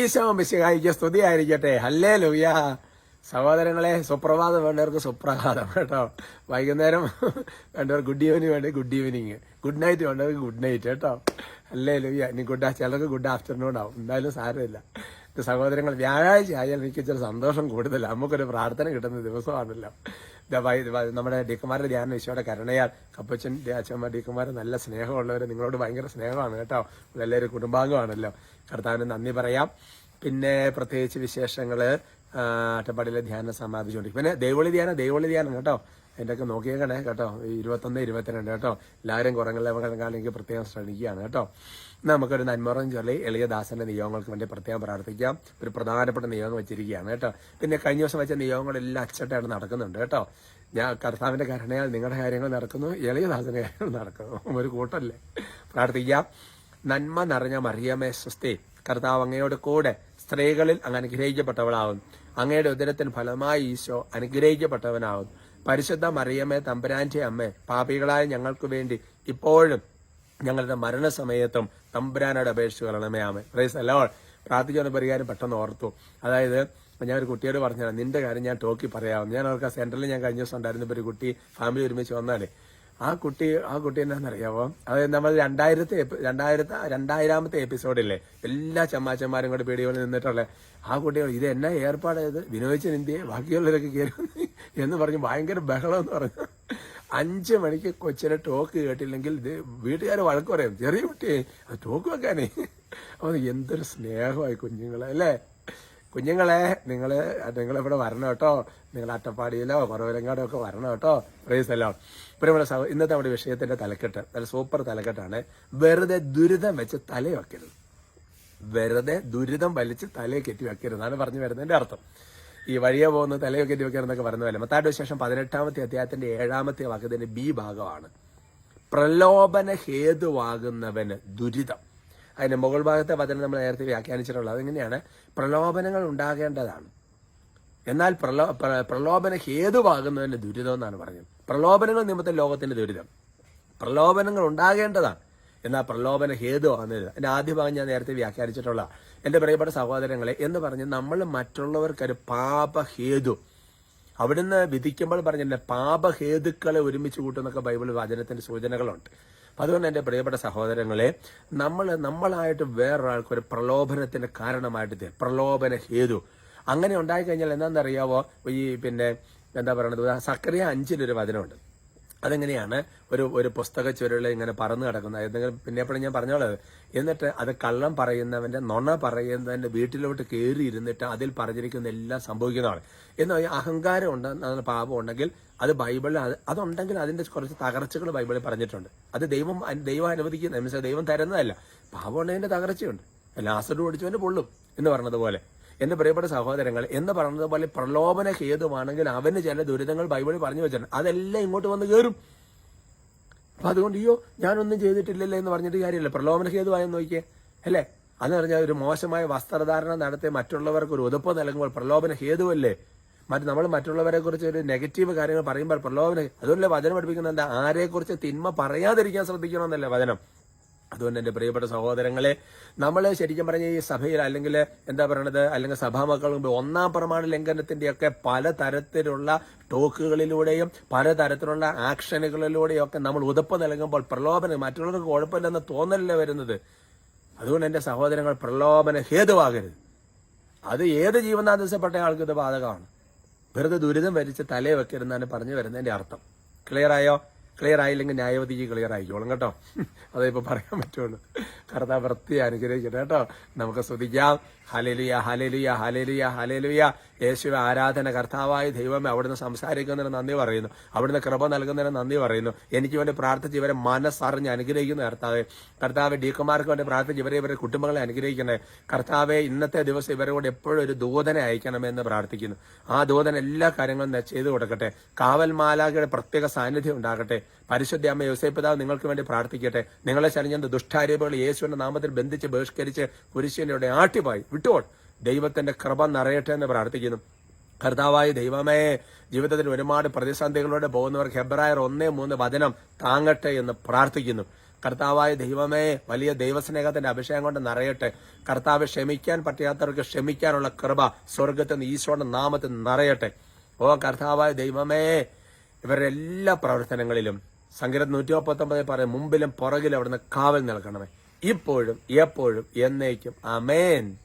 ഈശോ മിശിഹായിക്ക് സ്തുതിയായിരിക്കട്ടെ. ഹല്ലേ ലുയ്യ സഹോദരങ്ങളെ സുപ്രഭാതം വേണ്ടവർക്ക് സുപ്രഭാതം കേട്ടോ. വൈകുന്നേരം വേണ്ടവർ ഗുഡ് ഈവനിങ് വേണ്ടി ഗുഡ് ഈവനിങ് ഗുഡ് നൈറ്റ് വേണ്ടവർക്ക് ഗുഡ് നൈറ്റ് കേട്ടോ. അല്ലേ ലുയ്യ ഇനി ഗുഡ് ചിലർക്ക് ഗുഡ് ആഫ്റ്റർനൂൺ ആവും. എന്തായാലും സാരമില്ല. സഹോദരങ്ങൾ വ്യാഴാഴ്ച ആയാൽ എനിക്ക് ഇച്ചിരി സന്തോഷം കൂടുതലാണ് നമുക്കൊരു പ്രാർത്ഥന കിട്ടുന്ന ദിവസമാണല്ലോ. നമ്മുടെ ഡിക്കുമാരുടെ ധ്യാന ഈശോയുടെ കരുണയാൽ കപ്പച്ചൻ അച്ഛന്മാർ ഡിക്കുമാർ നല്ല സ്നേഹമുള്ളവർ നിങ്ങളോട് ഭയങ്കര സ്നേഹമാണ് കേട്ടോ. എല്ലാവരും കുടുംബാംഗമാണല്ലോ. കർത്താവിന് നന്ദി പറയാം. പിന്നെ പ്രത്യേകിച്ച് വിശേഷങ്ങൾ ആ, അട്ടപ്പാടിയിലെ ധ്യാനം സമാപിച്ചുകൊണ്ടിരിക്കും. പിന്നെ ദൈവളി ധ്യാനം ദൈവളി ധ്യാനം കേട്ടോ. എന്റെ ഒക്കെ നോക്കിയേക്കണേ കേട്ടോ. ഇരുപത്തൊന്ന് ഇരുപത്തിരണ്ട് കേട്ടോ. എല്ലാവരും കുറങ്ങളിലേക്ക് പ്രത്യേകം ശ്രമിക്കുകയാണ് കേട്ടോ. നമുക്കൊരു നന്മറം ചൊല്ലി എളിയദാസന്റെ നിയോഗങ്ങൾക്ക് വേണ്ടി പ്രത്യേകം പ്രാർത്ഥിക്കാം. ഒരു പ്രധാനപ്പെട്ട നിയോഗം വെച്ചിരിക്കുകയാണ് കേട്ടോ. പിന്നെ കഴിഞ്ഞ ദിവസം വെച്ച നിയോഗങ്ങളെല്ലാം അച്ചട്ടായിട്ട് നടക്കുന്നുണ്ട് കേട്ടോ. ഞാൻ കർത്താവിന്റെ കരുണയാൽ നിങ്ങളുടെ കാര്യങ്ങൾ നടക്കുന്നു എളിയദാസന്റെ കാര്യങ്ങൾ നടക്കുന്നു. ഒരു കൂട്ടല്ലേ. പ്രാർത്ഥിക്കാം. നന്മ നിറഞ്ഞ മറിയമേ സ്വസ്തി. കർത്താവ് അങ്ങയോട് കൂടെ സ്ത്രീകളിൽ അങ്ങ് അനുഗ്രഹിക്കപ്പെട്ടവളാവും. അങ്ങയുടെ ഉദരത്തിന് ഫലമായി ഈശോ അനുഗ്രഹിക്കപ്പെട്ടവനാവും. പരിശുദ്ധ മറിയമ്മേ തമ്പുരാന്റെ അമ്മേ പാപികളായ ഞങ്ങൾക്ക് വേണ്ടി ഇപ്പോഴും ഞങ്ങളുടെ മരണസമയത്തും തമ്പുരാനോട് അപേക്ഷിച്ച് കൊള്ളണമേ ആമേ പ്രൈസ് അല്ലോ പ്രാർത്ഥിച്ചൊന്ന് പരിഹാരം പെട്ടെന്ന് ഓർത്തു. അതായത് ഞാൻ ഒരു കുട്ടിയോട് പറഞ്ഞാൽ നിന്റെ കാര്യം ഞാൻ ടോക്കി പറയാം. ഞാൻ അവർക്ക് ആ സെന്ററിൽ ഞാൻ കഴിഞ്ഞ ദിവസം ഉണ്ടായിരുന്നപ്പോൾ ഒരു കുട്ടി ഫാമിലി ഒരുമിച്ച് വന്നാലേ. ആ കുട്ടി ആ കുട്ടി എന്നാന്നറിയാമോ അതായത് നമ്മൾ രണ്ടായിരത്തെ രണ്ടായിരത്തെ രണ്ടായിരാമത്തെ എപ്പിസോഡില്ലേ എല്ലാ ചമ്മാച്ചന്മാരും കൂടെ പീടികളിൽ നിന്നിട്ടുള്ള ആ കുട്ടികൾ ഇത് എന്നാ ഏർപ്പാടായത്? വിനോദിച്ചൻ ഇന്ത്യയെ ബാക്കിയുള്ളവരൊക്കെ കയറി എന്ന് പറഞ്ഞ് ഭയങ്കര ബഹളം എന്ന് പറഞ്ഞു. അഞ്ച് മണിക്ക് കൊച്ചിനെ ടോക്ക് കേട്ടില്ലെങ്കിൽ ഇത് വീട്ടുകാർ വഴക്ക് പറയും. ചെറിയ കുട്ടിയെ അത് ടോക്ക് വെക്കാനേ. അപ്പൊ എന്തൊരു സ്നേഹമായി കുഞ്ഞുങ്ങളെ അല്ലേ? കുഞ്ഞുങ്ങളെ നിങ്ങൾ നിങ്ങളിവിടെ വരണം കേട്ടോ. നിങ്ങൾ അട്ടപ്പാടിയിലോ കുറവലങ്ങാടോ ഒക്കെ വരണം കേട്ടോ. പ്രൈസല്ലോ പ്രിയമുള്ള സഹോ ഇന്നത്തെ നമ്മുടെ വിഷയത്തിന്റെ തലക്കെട്ട് നല്ല സൂപ്പർ തലക്കെട്ടാണ്. വെറുതെ ദുരിതം വെച്ച് തല വെക്കരുത് വെറുതെ ദുരിതം വലിച്ച് തലയെ കെട്ടി വെക്കരുതെന്നാണ് പറഞ്ഞു വരുന്നതിന്റെ അർത്ഥം. ഈ വഴിയെ പോകുന്ന തലയൊക്കെ കെട്ടി പറഞ്ഞതല്ല മത്തായുടെ ശേഷം പതിനെട്ടാമത്തെ അധ്യായത്തിന്റെ ഏഴാമത്തെ വാക്യത്തിന്റെ ബി ഭാഗമാണ്. പ്രലോഭന ഹേതുവാകുന്നവന് ദുരിതം. അതിന്റെ മുകൾ ഭാഗത്തെ വചനം നമ്മൾ നേരത്തെ വ്യാഖ്യാനിച്ചിട്ടുള്ളത് അതെങ്ങനെയാണ്? പ്രലോഭനങ്ങൾ ഉണ്ടാകേണ്ടതാണ്. എന്നാൽ പ്രലോ പ്രലോഭന ഹേതുവാകുന്നതിന് ദുരിതം എന്നാണ് പറഞ്ഞത്. പ്രലോഭനങ്ങൾ നിമിത്തം ലോകത്തിന്റെ ദുരിതം. പ്രലോഭനങ്ങൾ ഉണ്ടാകേണ്ടതാണ്. എന്നാൽ പ്രലോഭന ഹേതുവാകുന്നത് എന്റെ ആദ്യ ഭാഗം ഞാൻ നേരത്തെ വ്യാഖ്യാനിച്ചിട്ടുള്ള എന്റെ പ്രിയപ്പെട്ട സഹോദരങ്ങളെ എന്ന് പറഞ്ഞ് നമ്മൾ മറ്റുള്ളവർക്കൊരു പാപഹേതു. അവിടുന്ന് വിധിക്കുമ്പോൾ പറഞ്ഞില്ലേ പാപഹേതുക്കളെ ഒരുമിച്ച് കൂട്ടുന്നൊക്കെ ബൈബിൾ വചനത്തിന്റെ സൂചനകളുണ്ട്. അതുകൊണ്ട് എന്റെ പ്രിയപ്പെട്ട സഹോദരങ്ങളെ നമ്മൾ നമ്മളായിട്ട് വേറൊരാൾക്ക് ഒരു പ്രലോഭനത്തിന്റെ കാരണമായിട്ട്. പ്രലോഭന ഹേതു. അങ്ങനെ ഉണ്ടായിക്കഴിഞ്ഞാൽ എന്താണെന്നറിയാവോ? ഈ പിന്നെ എന്താ പറയണത്? സക്രിയ അഞ്ചിലൊരു വചനമുണ്ട്. അതെങ്ങനെയാണ് ഒരു ഒരു പുസ്തക ചുരുള ഇങ്ങനെ പറന്നു കിടക്കുന്നത്? എന്തെങ്കിലും പിന്നെ എപ്പോഴും ഞാൻ പറഞ്ഞോളത് എന്നിട്ട് അത് കള്ളം പറയുന്നവന്റെ നൊണ പറയുന്നവന്റെ വീട്ടിലോട്ട് കയറി ഇരുന്നിട്ട് അതിൽ പറഞ്ഞിരിക്കുന്ന എല്ലാം സംഭവിക്കുന്നതാണ്. എന്ന് പറഞ്ഞാൽ അഹങ്കാരം ഉണ്ട് പാപം ഉണ്ടെങ്കിൽ അത് ബൈബിളിൽ അത് അതുണ്ടെങ്കിൽ അതിന്റെ കുറച്ച് തകർച്ചകൾ ബൈബിളിൽ പറഞ്ഞിട്ടുണ്ട്. അത് ദൈവം ദൈവം അനുവദിക്കുന്ന ദൈവം തരുന്നതല്ല. പാപം ഉണ്ടെങ്കിൽ തകർച്ചയുണ്ട്. ലാസ്റ്റോട് ഓടിച്ചവന് പൊള്ളും എന്ന് പറഞ്ഞതുപോലെ. എന്റെ പ്രിയപ്പെട്ട സഹോദരങ്ങൾ എന്ന് പറഞ്ഞതുപോലെ പ്രലോഭന ഹേതുവാണെങ്കിൽ അവന് ചില ദുരിതങ്ങൾ ബൈബിളിൽ പറഞ്ഞു വെച്ചിട്ടുണ്ട്. അതെല്ലാം ഇങ്ങോട്ട് വന്ന് കയറും അപ്പൊ അതുകൊണ്ട് അയ്യോ ഞാനൊന്നും ചെയ്തിട്ടില്ലല്ലോ എന്ന് പറഞ്ഞിട്ട് കാര്യമില്ല. പ്രലോഭന ഹേതുവായെന്ന് നോക്കിയേ അല്ലേ? അന്ന് പറഞ്ഞാൽ ഒരു മോശമായ വസ്ത്രധാരണം നടത്തി മറ്റുള്ളവർക്ക് ഒരു ഉതപ്പ് നൽകുമ്പോൾ പ്രലോഭന ഹേതുവല്ലേ? മറ്റ് നമ്മൾ മറ്റുള്ളവരെ കുറിച്ച് ഒരു നെഗറ്റീവ് കാര്യങ്ങൾ പറയുമ്പോൾ പ്രലോഭന അതുകൊണ്ടല്ലേ വചനം പഠിപ്പിക്കുന്നത് എന്താ? ആരെക്കുറിച്ച് തിന്മ പറയാതിരിക്കാൻ ശ്രദ്ധിക്കണമെന്നല്ലേ വചനം? അതുകൊണ്ട് എന്റെ പ്രിയപ്പെട്ട സഹോദരങ്ങളെ നമ്മൾ ശരിക്കും പറഞ്ഞ ഈ സഭയിൽ അല്ലെങ്കിൽ എന്താ പറയണത് അല്ലെങ്കിൽ സഭാമക്കൾ മുമ്പ് ഒന്നാം പ്രമാണ ലംഘനത്തിന്റെയൊക്കെ പല തരത്തിലുള്ള ടോക്കുകളിലൂടെയും പല തരത്തിലുള്ള ആക്ഷനുകളിലൂടെയും ഒക്കെ നമ്മൾ ഉതപ്പ് നൽകുമ്പോൾ പ്രലോഭനം മറ്റുള്ളവർക്ക് കുഴപ്പമില്ലെന്ന് തോന്നലല്ലേ വരുന്നത്? അതുകൊണ്ട് എന്റെ സഹോദരങ്ങൾ പ്രലോഭന ഹേതുവാകരുത്. അത് ഏത് ജീവനാദശപ്പെട്ട ആൾക്ക് ഇത് ബാധകമാണ്. വെറുതെ ദുരിതം വരിച്ച് തലയെ വെക്കരുതെന്നാണ് പറഞ്ഞു വരുന്നതിന്റെ അർത്ഥം. ക്ലിയർ ആയോ? ക്ലിയർ ആയില്ലെങ്കിൽ ന്യായവതിക്ക് ക്ലിയർ ആയിക്കോളും കേട്ടോ. അതേ ഇപ്പൊ പറയാൻ പറ്റുള്ളൂ. കർത്താവ് വൃത്തി അനുഗ്രഹിക്കട്ടെ കേട്ടോ. നമുക്ക് ശ്രദ്ധിക്കാം ഹലലുയ ഹലലുയ ഹലലുയ ഹലലുയ യേശുവെ ആരാധന കർത്താവായ ദൈവമേ അവിടുന്ന് സംസാരിക്കുന്നതിന് നന്ദി പറയുന്നു. അവിടുന്ന് കൃപ നൽകുന്നതിന് നന്ദി പറയുന്നു. എനിക്ക് വേണ്ടി പ്രാർത്ഥിച്ച് ഇവരെ മനസ്സറിഞ്ഞ് അനുഗ്രഹിക്കുന്നു കർത്താവെ. കർത്താവ് ഡീക്കുമാർക്ക് വേണ്ടി പ്രാർത്ഥിച്ച് ഇവരെ ഇവരുടെ കുടുംബങ്ങളെ അനുഗ്രഹിക്കണേ കർത്താവെ ഇന്നത്തെ ദിവസം ഇവരോട് എപ്പോഴും ഒരു ദൂതനെ അയക്കണമെന്ന് പ്രാർത്ഥിക്കുന്നു. ആ ദൂതൻ എല്ലാ കാര്യങ്ങളും ചെയ്തു കൊടുക്കട്ടെ. കാവൽ മാലാഖയുടെ പ്രത്യേക സാന്നിധ്യം ഉണ്ടാകട്ടെ. പരിശുദ്ധ അമ്മ യോസേപ്പ് പിതാവ് നിങ്ങൾക്ക് വേണ്ടി പ്രാർത്ഥിക്കട്ടെ. നിങ്ങളെ ശനിഞ്ഞത് ദുഷ്ടാരൂപകൾ യേശുവിന്റെ നാമത്തിൽ ബന്ധിച്ച് ബഹിഷ്കരിച്ച് കുരിശിലൂടെ ആട്ടിപ്പായി. വിട്ടുപോൾ ദൈവത്തിന്റെ കൃപ നിറയട്ടെ എന്ന് പ്രാർത്ഥിക്കുന്നു. കർത്താവായ ദൈവമേ ജീവിതത്തിൽ ഒരുപാട് പ്രതിസന്ധികളോടെ പോകുന്നവർക്ക് ഹെബ്രായർ ഒന്നേ മൂന്ന് വചനം താങ്ങട്ടെ എന്ന് പ്രാർത്ഥിക്കുന്നു. കർത്താവായ ദൈവമേ വലിയ ദൈവസ്നേഹത്തിന്റെ അഭിഷേകം കൊണ്ട് നിറയട്ടെ. കർത്താവ് ക്ഷമിക്കാൻ പറ്റാത്തവർക്ക് ക്ഷമിക്കാനുള്ള കൃപ സ്വർഗത്തിൽ നിന്ന് ഈശോയുടെ നാമത്തിൽ നിറയട്ടെ. ഓ കർത്താവായ ദൈവമേ ഇവരുടെ എല്ലാ പ്രവർത്തനങ്ങളിലും സങ്കീർത്തനം നൂറ്റി മുപ്പത്തൊമ്പത് പറയും മുമ്പിലും പുറകിലും അവിടുന്ന് കാവൽ നൽകണമേ. ഇപ്പോഴും എപ്പോഴും എന്നേക്കും. അമേൻ